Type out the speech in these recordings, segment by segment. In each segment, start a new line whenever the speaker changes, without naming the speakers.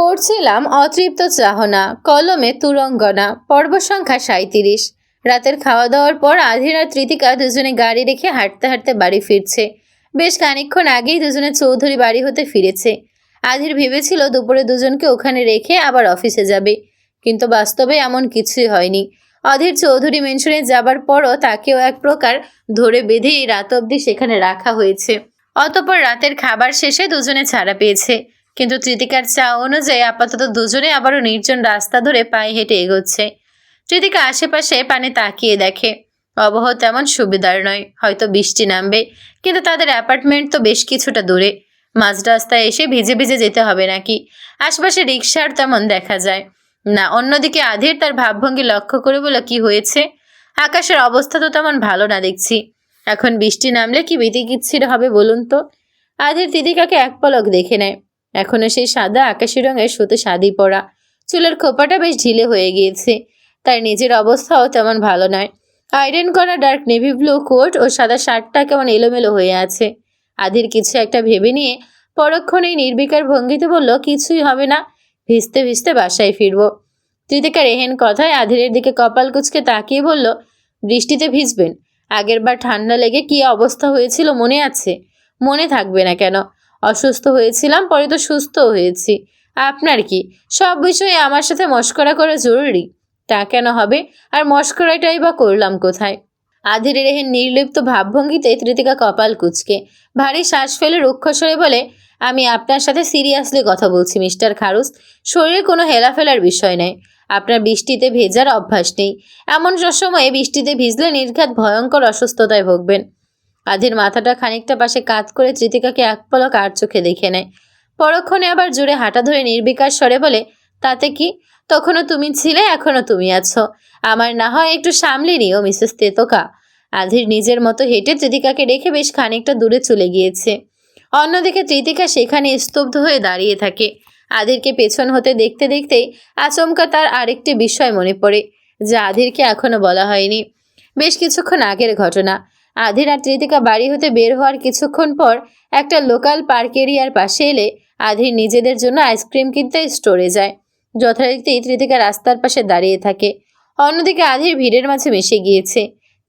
পড়ছিলাম অতৃপ্ত চাহনা, কলমে তুরঙ্গনা, পর্ব সংখ্যা সাঁত্রিশ রাতের খাওয়া দাওয়ার পর আধির তৃতিকা দুজনে গাড়ি রেখে হাঁটতে হাঁটতে বাড়ি ফিরছে। বেশ খানিকক্ষণ আগেই দুজনে চৌধুরী বাড়ি হতে ফিরেছে। আধির ভেবেছিল দুপুরে দুজনকে ওখানে রেখে আবার অফিসে যাবে, কিন্তু বাস্তবে এমন কিছুই হয়নি। অধীর চৌধুরী মেনশনে যাবার পরও তাকেও এক প্রকার ধরে বেঁধে এই রাত অবধি সেখানে রাখা হয়েছে। অতপর রাতের খাবার শেষে দুজনে ছাড়া পেয়েছে। কিন্তু তৃতিকার চা অনুযায়ী আপাতত দুজনে আবারও নির্জন রাস্তা ধরে পায়ে হেঁটে এগোচ্ছে। তৃতিকা আশেপাশে পানে তাকিয়ে দেখে। আবহাওয়া তেমন সুবিধার নয়, হয়তো বৃষ্টি নামবে, কিন্তু তাদের অ্যাপার্টমেন্ট তো বেশ কিছুটা দূরে। মাঝ রাস্তায় এসে ভিজে ভিজে যেতে হবে নাকি? আশপাশে রিক্সার তেমন দেখা যায়। না, অন্যদিকে আধীর তার ভাবভঙ্গি লক্ষ্য করে বলে কি হয়েছে? আকাশের অবস্থা তো তেমন ভালো না দেখছি। এখন বৃষ্টি নামলে কি বিতিকিচ্ছির হবে বলুন তো? আধীর তিতিকাকে এক পলক দেখে নেয়। এখনও সেই সাদা আকাশি রঙের সুতো শাদি পরা। চুলের খোপাটা বেশ ঢিলে হয়ে গিয়েছে। তার নিজের অবস্থাও তেমন ভালো নয়। আয়রন করা ডার্ক নেভি ব্লু কোট ও সাদা শার্টটা কেমন এলোমেলো হয়ে আছে। আধির কিছু একটা ভেবে নিয়ে পরক্ষণেই নির্বিকার ভঙ্গিতে বলল, কিছুই হবে না, ভিজতে ভিজতে বাসায় ফিরবো। তৃতিকার এহেন কথায় আধিরের দিকে কপাল কুচকে তাকিয়ে বলল, বৃষ্টিতে ভিজবেন। আগেরবার ঠান্ডা লেগে কি অবস্থা হয়েছিল মনে আছে? মনে থাকবে না কেন? অসুস্থ হয়েছিলাম, পরে তো সুস্থও হয়েছি। আপনার কি? সব বিষয়ে আমার সাথে মস্করা করা জরুরি। তা কেন হবে? আর মস্করাটাই বা করলাম কোথায়? আধিরের এহেন নির্লিপ্ত ভাবভঙ্গিতে তৃতিকা কপাল কুচকে। ভারী শ্বাস ফেলে রুক্ষস্বরে বলে, আমি আপনার সাথে সিরিয়াসলি কথা বলছি, মিস্টার খারুস। শরীরে কোনো হেলাফেলার বিষয় নয় আপনার বৃষ্টিতে ভেজার অভ্যাস নেই। এমন সময়ে বৃষ্টিতে ভিজলে নির্ঘাত ভয়ঙ্কর অসুস্থতায় ভুগবেন। আধির মাথাটা খানিকটা পাশে কাত করে তৃতিকাকে এক পলক আর চোখে দেখে নেয়। পরক্ষণে আবার জোরে হাঁটা ধরে নির্বিকার স্বরে বলে, তাতে কি? তখনও তুমি ছিলে, এখনও তুমি আছো। আমার না হয় একটু সামলে নিও, মিসেস তেতকা। আধির নিজের মতো হেঁটে তৃতিকাকে রেখে বেশ খানিকটা দূরে চলে গিয়েছে। অন্যদিকে তৃতিকা সেখানে স্তব্ধ হয়ে দাঁড়িয়ে থাকে। আধিরকে পেছন হতে দেখতে দেখতেই আচমকা তার আরেকটি বিষয় মনে পড়ে, যা আধিরকে এখনও বলা হয়নি। বেশ কিছুক্ষণ আগের ঘটনা। আধির আর তৃতিকা বাড়ি হতে বের হওয়ার কিছুক্ষণ পর একটা লোকাল পার্ক এরিয়ার পাশে এলে আধির নিজেদের জন্য আইসক্রিম কিনতে স্টোরে যায়। যথারীতি তৃতিকা রাস্তার পাশে দাঁড়িয়ে থাকে। অন্যদিকে আধির ভিড়ের মাঝে মিশে গিয়েছে।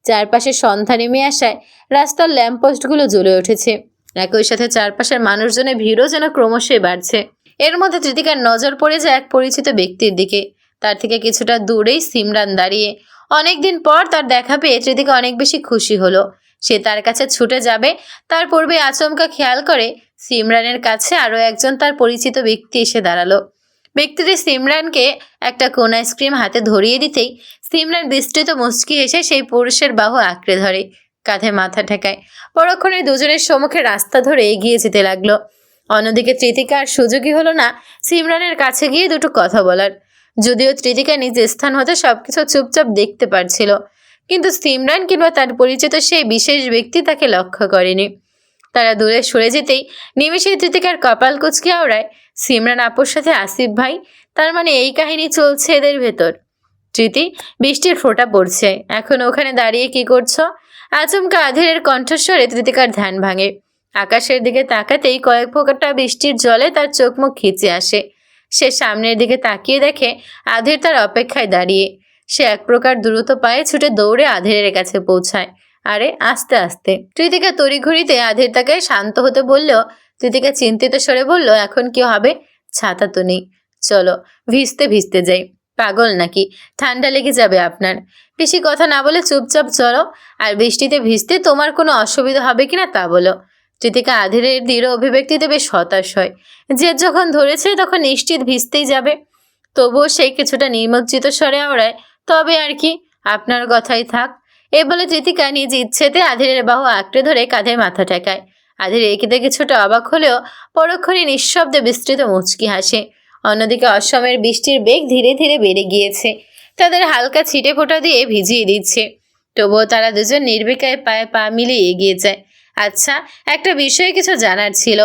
চারপাশে সন্ধ্যা নেমে আসায় রাস্তার ল্যাম্পপোস্টগুলো জ্বলে উঠেছে। একই সাথে চারপাশের মানুষজনের ভিড়ও যেন ক্রমশই বাড়ছে। এর মধ্যে তৃতিকার নজর পড়ে যায় এক পরিচিত ব্যক্তির দিকে। তার থেকে কিছুটা দূরেই সিমরান দাঁড়িয়ে অনেকদিন পর তার দেখা পেয়ে তৃতিকা অনেক বেশি খুশি হলো। সে তার কাছে ছুটে যাবে, তার পূর্বে আচমকা খেয়াল করে সিমরানের কাছে আরও একজন তার পরিচিত ব্যক্তি এসে দাঁড়াল। ব্যক্তিটি সিমরানকে একটা কোন আইসক্রিম হাতে ধরিয়ে দিতেই সিমরান বিস্তৃত মুচকি এসে সেই পুরুষের বাহু আঁকড়ে ধরে, কাঁধে মাথা ঠেকায়। পরক্ষণে দুজনের সম্মুখে রাস্তা ধরে এগিয়ে যেতে লাগল। অন্যদিকে তৃতিকা আর সুযোগই হলো না, সিমরানের কাছে গিয়ে দুটো কথা বলার। যদিও তৃতিকা নিজ স্থান হতে সবকিছু চুপচাপ দেখতে পারছিল। কিন্তু সিমরান কিংবা তার পরিচিত সেই বিশেষ ব্যক্তি তাকে লক্ষ্য করেনি। তারা দূরে সরে যেতেই নিমেষে তৃতিকার কপাল কুচকে আওড়ায় সিমরান আপুর সাথে আসিফ ভাই? তার মানে এই কাহিনী চলছে এদের ভেতর? তৃতি বৃষ্টির ফোঁটা পড়ছে। এখন ওখানে দাঁড়িয়ে কি করছ? আচমকা আধেরের কণ্ঠস্বরে তৃতিকার ধ্যান ভাঙে। আকাশের দিকে তাকাতেই কয়েক ফোঁটা বৃষ্টির জলে তার চোখ মুখ খিচে আসে। সে সামনের দিকে তাকিয়ে দেখে আধের তার অপেক্ষায় দাঁড়িয়ে। সে এক প্রকার দ্রুত পায়ে ছুটে দৌড়ে আধেরের কাছে পৌঁছায়। আরে, আস্তে আস্তে। তৃতিকা তড়িঘড়িতে আধের তাকে শান্ত হতে বললেও তৃতিকা চিন্তিত স্বরে বলল, এখন কি হবে? ছাতা তো নেই। চলো, ভিজতে ভিজতে যাই। পাগল নাকি? ঠান্ডা লেগে যাবে আপনার। বেশি কথা না বলে চুপচাপ চলো। আর বৃষ্টিতে ভিজতে তোমার কোনো অসুবিধা হবে কিনা তা বলো। তৃতিকা আধিরের দৃঢ় অভিব্যক্তিতে বেশ হতাশ হয়। যে যখন ধরেছে তখন নিশ্চিত ভিজতেই যাবে। তবুও সেই কিছুটা নিমজ্জিত স্বরে আওড়ায়, তবে আর কি, আপনার কথাই থাক। এ বলে তৃতিকা নিজ ইচ্ছেতে আধিরের বাহু আঁকড়ে ধরে কাঁধে মাথা ঠেকায়। আধির একিতে কিছুটা অবাক হলেও পরক্ষণে নিঃশব্দে বিস্তৃত মুচকি হাসে। অন্যদিকে অসমের বৃষ্টির বেগ ধীরে ধীরে বেড়ে গিয়েছে। তাদের হালকা ছিটে ফোঁটা দিয়ে ভিজিয়ে দিচ্ছে। তবুও তারা দুজন নির্বিকায় পায়ে পা মিলিয়ে এগিয়ে যায়। আচ্ছা একটা বিষয়ে কিছু জানার ছিল।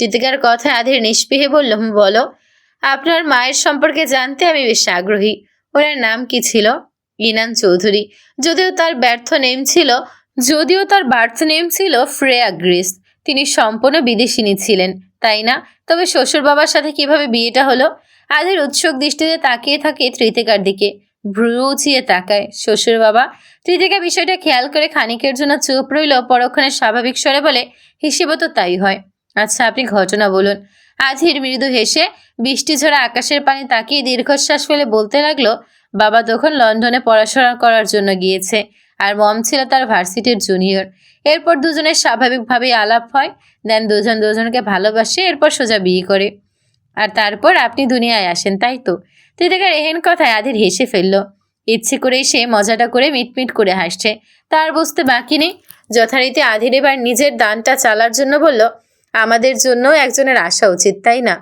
তিতিকার কথায় আধের নিষ্পিহে বলল বলো। আপনার মায়ের সম্পর্কে জানতে আমি বেশ আগ্রহী। ওনার নাম কি ছিল? ইনান চৌধুরী। যদিও তার ব্যর্থ নেম ছিল, যদিও তার বার্থ নেম ছিল ফ্রেয়া গ্রিস। তিনি সম্পূর্ণ বিদেশিনী ছিলেন, তাই না? তবে শ্বশুর বাবার সাথে কীভাবে বিয়েটা হলো? আধির উৎসুক দৃষ্টিতে তাকিয়ে থাকে তৃতিকার দিকে। ভ্রু উঁচিয়ে তাকায়। শ্বশুর বাবা তৃতিকা বিষয়টা খেয়াল করে খানিকের জন্য চুপ রইল, পরক্ষণে স্বাভাবিক স্বরে বলে, হিসেবে তো তাই হয়। আচ্ছা আপনি ঘটনা বলুন। আধির মৃদু হেসে বৃষ্টি ঝরা আকাশের পানি তাকিয়ে দীর্ঘশ্বাস ফেলে বলতে লাগল, বাবা তখন লন্ডনে পড়াশোনা করার জন্য গিয়েছে, আর মম ছিল তার ভার্সিটির জুনিয়র। এরপর দুজনের স্বাভাবিকভাবেই আলাপ হয়, দেন দুজন দুজনকে ভালোবাসে, এরপর সোজা বিয়ে করে। আর তারপর আপনি দুনিয়ায় আসেন, তাই তো? তৃতিকার এহেন কথায় আধির হেসে ফেলল। ইচ্ছে করেই সে মজাটা করে মিটমিট করে হাসছে। তার বুঝতে বাকি নেই। যথারীতি আধির এবার নিজের দানটা চালার জন্য বলল, আমাদের জন্য একজনের আসা উচিত, তাই না?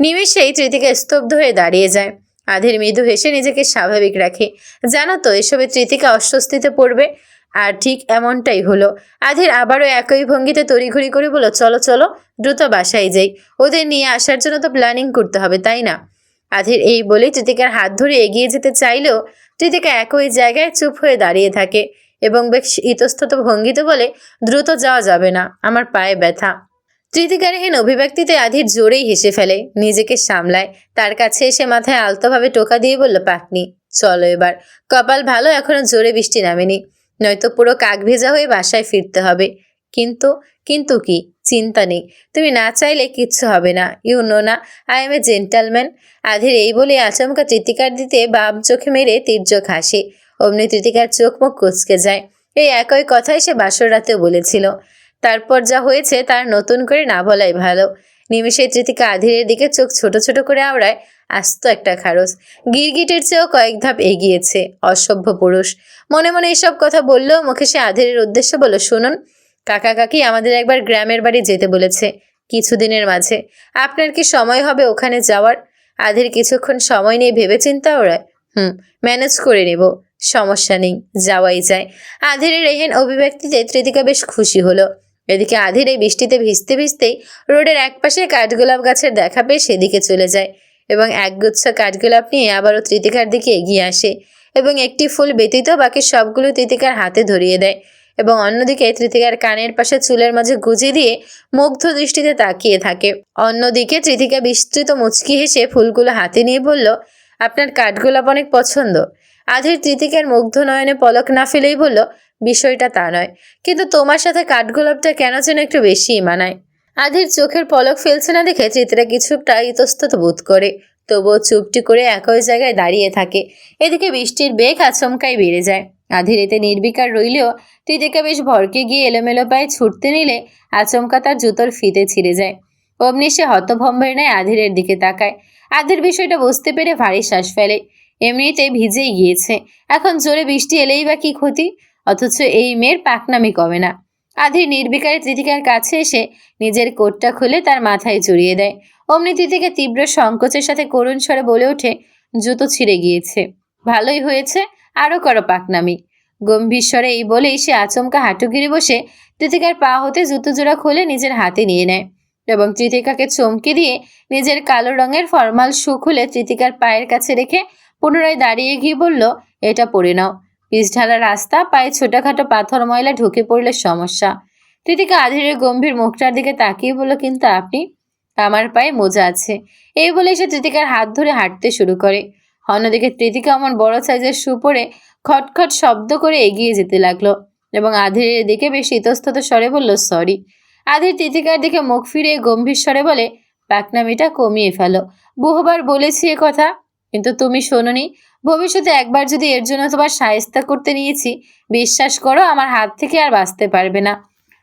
নিমিষেই তৃতিকা স্তব্ধ হয়ে দাঁড়িয়ে যায়। আধির মৃদু হেসে নিজেকে স্বাভাবিক রাখে। জানো তো, এসবে তৃতিকা অস্বস্তিতে পড়বে, আর ঠিক এমনটাই হলো। আধির আবারও একই ভঙ্গিতে তড়িঘড়ি করে বলো চলো চলো, দ্রুত বাসায় যাই। ওদের নিয়ে আসার জন্য তো প্ল্যানিং করতে হবে, তাই না? আধির এই বলেই তৃতিকার হাত ধরে এগিয়ে যেতে চাইলেও তৃতিকা একই জায়গায় চুপ হয়ে দাঁড়িয়ে থাকে এবং বেশ ইতস্তত ভঙ্গিতে বলে, দ্রুত যাওয়া যাবে না, আমার পায়ে ব্যথা। তৃতিকারহীন অভিব্যক্তিতে আধির জোরেই হেসে ফেলে, নিজেকে সামলায়। তার কাছে এসে মাথায় আলতোভাবে টোকা দিয়ে বলল পাকনি চলো এবার। কপাল ভালো, এখনও জোরে বৃষ্টি নামেনি। নয়তো পুরো কাক ভেজা হয়ে বাসায় ফিরতে হবে। কিন্তু কিন্তু কি? চিন্তা নেই। তুমি না চাইলে কিচ্ছু হবে না। ইউ নো না, আই এম এ জেন্টালম্যান। আধির এই বলে আচমকা তৃতিকার দিতে বাম চোখে মেরে তীর্যক হাসে। অমনি তৃতিকার চোখ মুখ কুচকে যায়। এই একই কথাই সে বাসর রাতেও বলেছিল। তারপর যা হয়েছে তার নতুন করে না বলাই ভালো। নিমিষে তৃতিকা আধিরের দিকে চোখ ছোট ছোট করে আওড়ায়। আস্ত একটা খারস গিরগিটের চেয়েও কয়েক ধাপ এগিয়েছে। অসভ্য পুরুষ। মনে মনে এসব কথা বললেও মুখে সে আধিরের উদ্দেশ্য বলো শুনুন। কাকা কাকি আমাদের একবার গ্রামের বাড়ি যেতে বলেছে, কিছুদিনের মাঝে। আপনার কি সময় হবে ওখানে যাওয়ার? আধের কিছুক্ষণ সময় নিয়ে ভেবে চিন্তা ওরায় হুম, ম্যানেজ করে নেব, সমস্যা নেই, যাওয়াই যায়। আধিরের এহেন অভিব্যক্তিতে তৃতিকা বেশ খুশি হলো। এদিকে আধির এই বৃষ্টিতে ভিজতে ভিজতেই রোডের একপাশে কাঠগোলাপ গাছের দেখা পেয়ে সেদিকে চলে যায় এবং একগুচ্ছ কাঠগোলাপ নিয়ে আবারও তৃতিকার দিকে এগিয়ে আসে এবং একটি ফুল ব্যতীত বাকি সবগুলো তৃতিকার হাতে ধরিয়ে দেয়। এবং অন্যদিকে তৃতিকার কানের পাশে চুলের মাঝে গুজে দিয়ে মুগ্ধ দৃষ্টিতে তাকিয়ে থাকে। অন্যদিকে তৃতিকা বিস্তৃত মুচকি হেসে ফুলগুলো হাতে নিয়ে বলল, আপনার কাঠগোলাপ অনেক পছন্দ। আধির তৃতিকার মুগ্ধ নয়নে পলক না ফেলেই বলল, বিষয়টা তা নয়। কিন্তু তোমার সাথে কাঠগোলাপটা কেন যেন একটু বেশিই মানায়? আধির চোখের পলক ফেলছে না দেখে চিত্রা কিছুটা ইতস্তত বোধ করে, তবুও চুপটি করে একই জায়গায় দাঁড়িয়ে থাকে। এদিকে বৃষ্টির বেগ আচমকাই বেড়ে যায়। আধির এতে নির্বিকার রইলেও তৃতিকা বেশ ভরকে গিয়ে এলোমেলো পায়ে ছুটতে নিলে আচমকা তার জুতোর ফিতে ছিঁড়ে যায়। অমনি সে হতভম্বের নেয় আধিরের দিকে তাকায়। আধির বিষয়টা বুঝতে পেরে ভারী শ্বাস ফেলে। এমনিতে ভিজেই গিয়েছে। এখন জোরে বৃষ্টি এলেই বা কি ক্ষতি? অথচ এই মেয়ের পাকনামি কমে না। আধির নির্বিকারে তৃতিকার কাছে এসে নিজের কোটটা খুলে তার মাথায় জড়িয়ে দেয়। অমনি তৃতিকা তীব্র সংকোচের সাথে করুণ স্বরে বলে ওঠে, জুতো ছিঁড়ে গিয়েছে। ভালোই হয়েছে আরও করো পাকনামি। গম্ভীর স্বরে এই বলেই সে আচমকা হাঁটু গিরে বসে তৃতিকার পা হতে জুতো জোড়া খুলে নিজের হাতে নিয়ে নেয় এবং তৃতিকাকে চমকে দিয়ে নিজের কালো রঙের ফরমাল শু খুলে তৃতিকার পায়ের কাছে রেখে পুনরায় দাঁড়িয়ে গিয়ে বলল, এটা পরে নাও। পিচ ঢালা রাস্তা পায়ে ছোটখাটো পাথর ময়লা ঢুকে পড়লে সমস্যা। তৃতিকা আধেরের গম্ভীর মুখটার দিকে তাকিয়ে বলল, কিন্তু আপনি? আমার পায়ে মোজা আছে। এই বলে সে তৃতিকার হাত ধরে হাঁটতে শুরু করে। অন্যদিকে তৃতিকা এমন বড় সাইজের শু পরে খটখট শব্দ করে এগিয়ে যেতে লাগল এবং আধেরের দিকে বেশ ইতস্তত স্বরে বলল, সরি। আধের তৃতিকার দিকে মুখ ফিরিয়ে গম্ভীর স্বরে বলে, পাকনামিটা কমিয়ে ফেলো। বহুবার বলেছি এ কথা, কিন্তু তুমি শোনোনি। ভবিষ্যতে একবার যদি এর জন্য তোমার সায়স্তা করতে নিয়েছি, বিশ্বাস করো আমার হাত থেকে আর বাঁচতে পারবে না।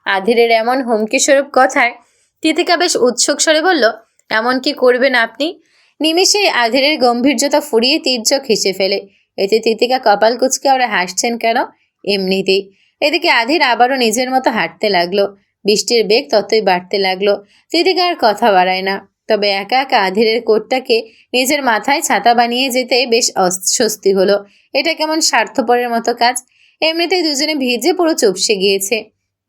আধিরের এমন হুমকি স্বরূপ কথায় তিতিকা বেশ উৎসুক স্বরে বলল, এমন কি করবেন আপনি? নিমিষেই আধেরের গম্ভীর্যতা ফুরিয়ে তীর্যক হেসে ফেলে। এতে তিতিকা কপাল কুচকে ওরা হাসছেন কেন? এমনিতেই। এদিকে আধির আবারও নিজের মতো হাঁটতে লাগল। বৃষ্টির বেগ ততই বাড়তে লাগল। তিতিকা আর কথা বাড়ায় না। তবে একা একা আধিরের কোটটাকে নিজের মাথায় ছাতা বানিয়ে যেতে বেশ অস্বস্তি হলো। এটা কেমন স্বার্থপরের মতো কাজ? এমনিতেই দুজনে ভিজে পুরো চুপসে গিয়েছে।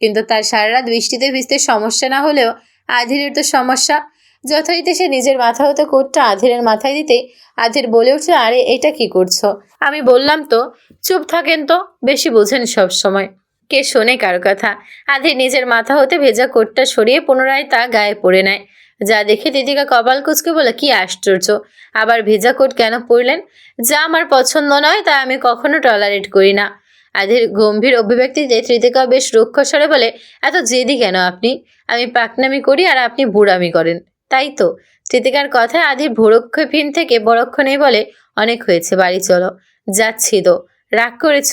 কিন্তু তার সারা রাত বৃষ্টিতে ভিজতে সমস্যা না হলেও আধিরের তো সমস্যা। যথারীতি সে নিজের মাথা হতে কোটটা আধিরের মাথায় দিতে আধির বলে উঠছে আরে, এটা কি করছ? আমি বললাম তো, চুপ থাকেন তো, বেশি বোঝেন সব সময়। কে শোনে কারও কথা? আধির নিজের মাথা হতে ভেজা কোটটা সরিয়ে পুনরায় তা গায়ে পড়ে নেয়। যা দেখে তিতিকা কপাল কুচকে বলে, কি আশ্চর্য! আবার ভেজা কোট কেন পরলেন? যা আমার পছন্দ নয়, তা আমি কখনো টলারেট করি না। আধের গম্ভীর অভিব্যক্তিতে তৃতিকা বেশ রুক্ষস্বরে বলে, এত জেদি কেন আপনি? আমি পাকনামি করি আর আপনি বুড়ামি করেন। তাই তো? তৃতিকার কথায় আধি ভোরক্ষহীন থেকে বড়ক্ষণেই বলে, অনেক হয়েছে, বাড়ি চলো। যাচ্ছি তো। রাগ করেছ?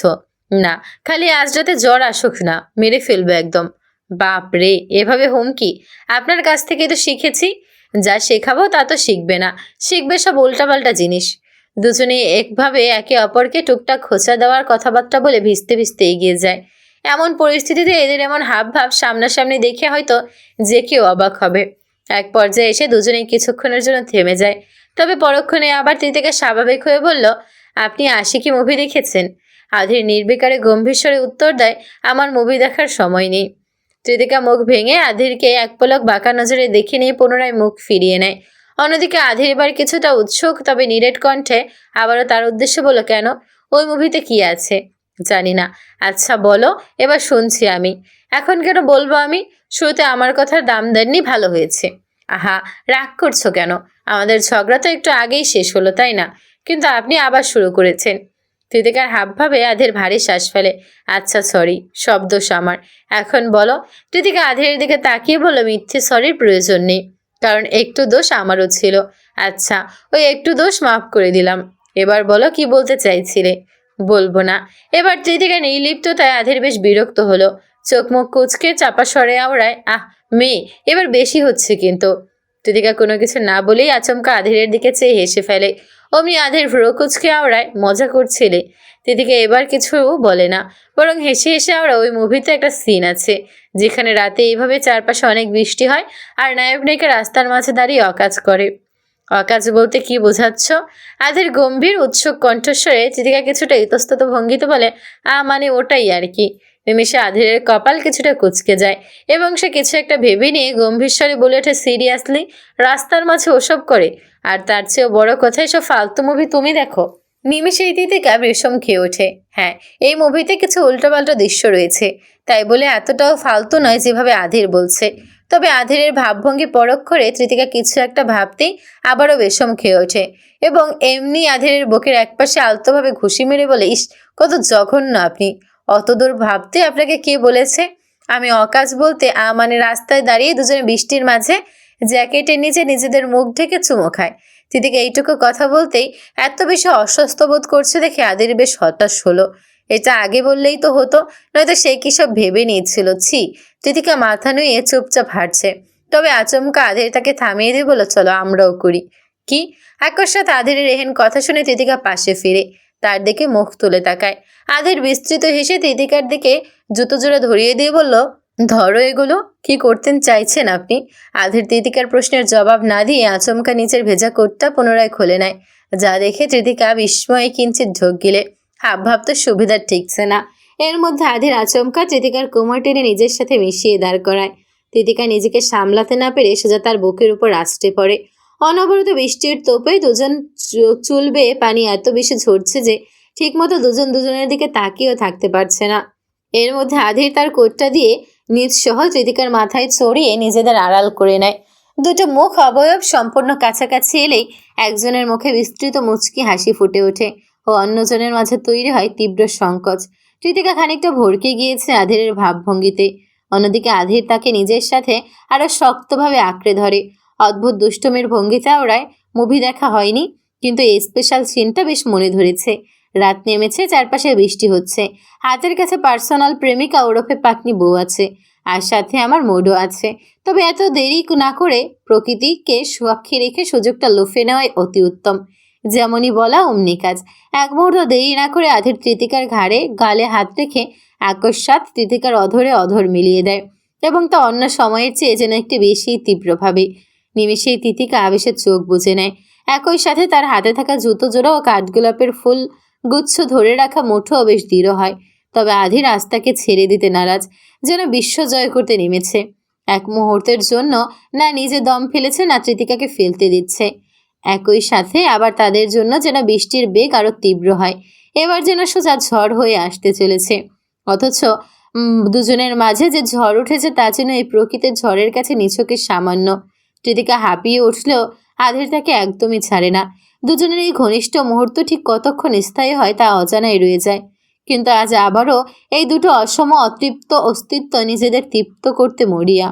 না, খালি আজ রাতে জ্বর আসুক না, মেরে ফেলবে একদম। বাপ রে, এভাবে হুমকি? আপনার কাছ থেকে তো শিখেছি। যা শেখাবো তা তো শিখবে না। শিখবে সব উল্টাপাল্টা জিনিস। দুজনে একভাবে একে অপরকে টুকটাক খোঁচা দেওয়ার কথাবার্তা বলে ভিজতে ভিজতে এগিয়ে যায়। এমন পরিস্থিতিতে এদের এমন হাব ভাব সামনাসামনি দেখে হয়তো যে কেউ অবাক হবে। এক পর্যায়ে এসে দুজনেই কিছুক্ষণের জন্য থেমে যায়। তবে পরক্ষণে আবার তিতিকে স্বাভাবিক হয়ে বলল, আপনি আশিকি মুভি দেখেছেন? আধির নির্বিকারে গম্ভীর স্বরে উত্তর দেয়, আমার মুভি দেখার সময় নেই। ত্রিতিকা মুখ ভেঙে আধিরকে এক পলক বাঁকা নজরে দেখে নিয়ে পুনরায় মুখ ফিরিয়ে নেয়। অন্যদিকে আধির এবার কিছুটা উৎসুক, তবে নিরেট কণ্ঠে আবারও তার উদ্দেশ্য বলো কেন? ওই মুভিতে কি আছে? জানি না আচ্ছা বলো, এবার শুনছি আমি। এখন কেন বলব আমি? শুরুতে আমার কথার দাম দেননি, ভালো হয়েছে। আহা, রাগ করছ কেন? আমাদের ঝগড়া তো একটু আগেই শেষ হলো, তাই না? কিন্তু আপনি আবার শুরু করেছেন। কৃতিকার হাবভাবে আধের ভারী শ্বাস ফেলে। আচ্ছা সরি সব দোষ আমার। এখন বলো কৃতিকা আধের দিকে তাকিয়ে বলল, মিথ্যে সরির প্রয়োজন নেই। কারণ একটু দোষ আমারও ছিল। আচ্ছা ওই একটু দোষ মাফ করে দিলাম। এবার বলো, কি বলতে চাইছিলে? বলব না। এবার কৃতিকা নির্লিপ্ততায় আধের বেশ বিরক্ত হলো। চোখ মুখ কুচকে চাপা সরে আওড়ায়, আহ, মেয়ে, এবার বেশি হচ্ছে কিন্তু। কৃতিকা কোনো কিছু না বলেই আচমকা আধেরের দিকে চেয়ে হেসে ফেলে। অমনি আধের ভ্রু কুচকে আওড়ায়, মজা করছিলে। তিতিকে এবার কিছু বলে না, বরং হেসে হেসে আওড়া ওই মুভিতে একটা সিন আছে, যেখানে রাতে এইভাবে চারপাশে অনেক বৃষ্টি হয়, আর নায়ক নায়িকা রাস্তার মাঝে দাঁড়িয়ে অকাজ করে। অকাজ বলতে কি বোঝাচ্ছ? আধের গম্ভীর উৎসুক কণ্ঠস্বরে চিতিকা কিছুটা ইতস্তত ভঙ্গিতে বলে, আ মানে ওটাই আর কি। নিমিষে আধেরের কপাল কিছুটা কুচকে যায় এবং সে কিছু একটা ভেবে নিয়ে গম্ভীর স্বরে বলে ওঠে, সিরিয়াসলি? রাস্তার মাঝে ওসব করে? আর তার চেয়েও বড় কথা এসব ফালতু মুভি তুমি দেখো? নিমিষে ইতিকা বিষম খেয়ে ওঠে হ্যাঁ এই মুভিতে কিছু উল্টোপাল্টা দৃশ্য রয়েছে। তাই বলে এতটাও ফালতু নয় যেভাবে আধের বলছে। তবে আধেরের ভাবভঙ্গি পরক্ষরে তৃতিকা কিছু একটা ভাবতেই আবারও বেশম খেয়ে ওঠে। এবং এমনি আধেরের বুকের একপাশে আলতোভাবে ঘুষি মেরে বলে, ইস, কত জঘন্য আপনি। অতদূর ভাবতে আপনাকে কে বলেছে? আমি অকাজ বলতে মানে রাস্তায় দাঁড়িয়ে দুজনে বৃষ্টির মাঝে জ্যাকেটের নিচে নিজেদের মুখ ঢেকে চুমো খায়। তিতিকে এইটুকু কথা বলতেই এত বেশি অস্বস্ত বোধ করছে দেখে আদির বেশ হতাশ হলো। এটা আগে বললেই তো হতো, নয়তো সে কি সব ভেবে নিয়েছিল? ছি তিতিকা মাথা নুয়ে চুপচাপ হাঁটছে। তবে আচমকা আধের তাকে থামিয়ে দিয়ে বলো, চলো, আমরাও করি। কি? আকস্মাত আধেরের এহেন কথা শুনে তিতিকা পাশে ফিরে। তার দিকে মুখ তুলে তাকায়। আধের বিস্তৃত হেসে তিতিকার দিকে জুতো জোড়া ধরিয়ে দিয়ে বলল, ধরো এগুলো, কি করতেন চাইছেন আপনি? আধের তিতিকার প্রশ্নের জবাব না দিয়ে আচমকা নিচের ভেজা কোটটা পুনরায় খুলে নেয়। যা দেখে তৃতিকা বিস্ময়ে কিঞ্চিত ঢোক গিলে। হাব ভাব তো সুবিধার ঠিকছে না। এর মধ্যে আধের আচমকা তৃতিকার কোমর টেনে নিজের সাথে মিশিয়ে দাঁড় করায়। তৃতিকা নিজেকে সামলাতে না পেরে সোজা তার বুকের উপর আছড়ে পড়ে। অনবরত বৃষ্টির তোপে দুজন চুল বেয়ে পানি এত বেশি ঝরছে যে ঠিকমতো দুজন দুজনের দিকে তাকিয়েও থাকতে পারছে না। এর মধ্যে আধের তার কোটটা দিয়ে নিজ সহ তৃতিকার মাথায় চড়িয়ে নিজেদের আড়াল করে নেয়। দুটো মুখ অবয়ব সম্পূর্ণ কাছাকাছি এলেই একজনের মুখে বিস্তৃত মুচকি হাসি ফুটে ওঠে ও অন্যজনের মাঝে তৈরি হয় তীব্র সংকোচ। কৃতিকা খানিকটা ভরকে গিয়েছে আধেরের ভাবভঙ্গিতে। অন্যদিকে আধের তাকে নিজের সাথে আরও শক্তভাবে আঁকড়ে ধরে। অদ্ভুত দুষ্টমের ভঙ্গিতে ওরায় মুভি দেখা হয়নি, কিন্তু এই স্পেশাল সিনটা বেশ মনে ধরেছে। রাত নেমেছে, চারপাশে বৃষ্টি হচ্ছে। হাতের কাছে পার্সোনাল প্রেমিকা ওরফে পাকনি বউ আছে, আর সাথে আমার মোডও আছে। তবে এত দেরি না করে প্রকৃতিকে সুয়াক্ষী রেখে সুযোগটা লোফে নেওয়াই অতি উত্তম। যেমনই বলা অমনি কাজ। এক মুহূর্ত দেরি না করে আধের তৃতিকার ঘাড়ে গালে হাত রেখে আকস্মাত তৃতিকার অধরে অধর মিলিয়ে দেয় এবং তা অন্য সময়ের চেয়ে যেন একটি বেশি তীব্রভাবে। নিমেষেই তিতিকা আবেশের চোখ বুঝে নেয়। একই সাথে তার হাতে থাকা জুতো জোড়া ও কাঠগোলাপের ফুল গুচ্ছ ধরে রাখা মুঠোও বেশ দৃঢ় হয়। তবে আধি রাস্তাকে ছেড়ে দিতে নারাজ, যেন বিশ্ব জয় করতে নেমেছে। এক মুহূর্তের জন্য না নিজে দম ফেলেছে, না তৃতিকাকে ফেলতে দিচ্ছে। একই সাথে আবার তাদের জন্য যেন বৃষ্টির বেগ আরও তীব্র হয়। এবার যেন সোজা ঝড় হয়ে আসতে চলেছে। অথচ দুজনের মাঝে যে ঝড় উঠেছে তা যেন এই প্রকৃতির ঝড়ের কাছে নিছকে সামান্য। কৃতিকা হাঁপিয়ে উঠলেও আধের তাকে একদমই ছাড়ে না। দুজনের এই ঘনিষ্ঠ মুহূর্ত ঠিক কতক্ষণ স্থায়ী হয় তা অজানাই রয়ে যায়। কিন্তু আজ আবারও এই দুটো অসম অতৃপ্ত অস্তিত্ব নিজেদের তৃপ্ত করতে মরিয়া।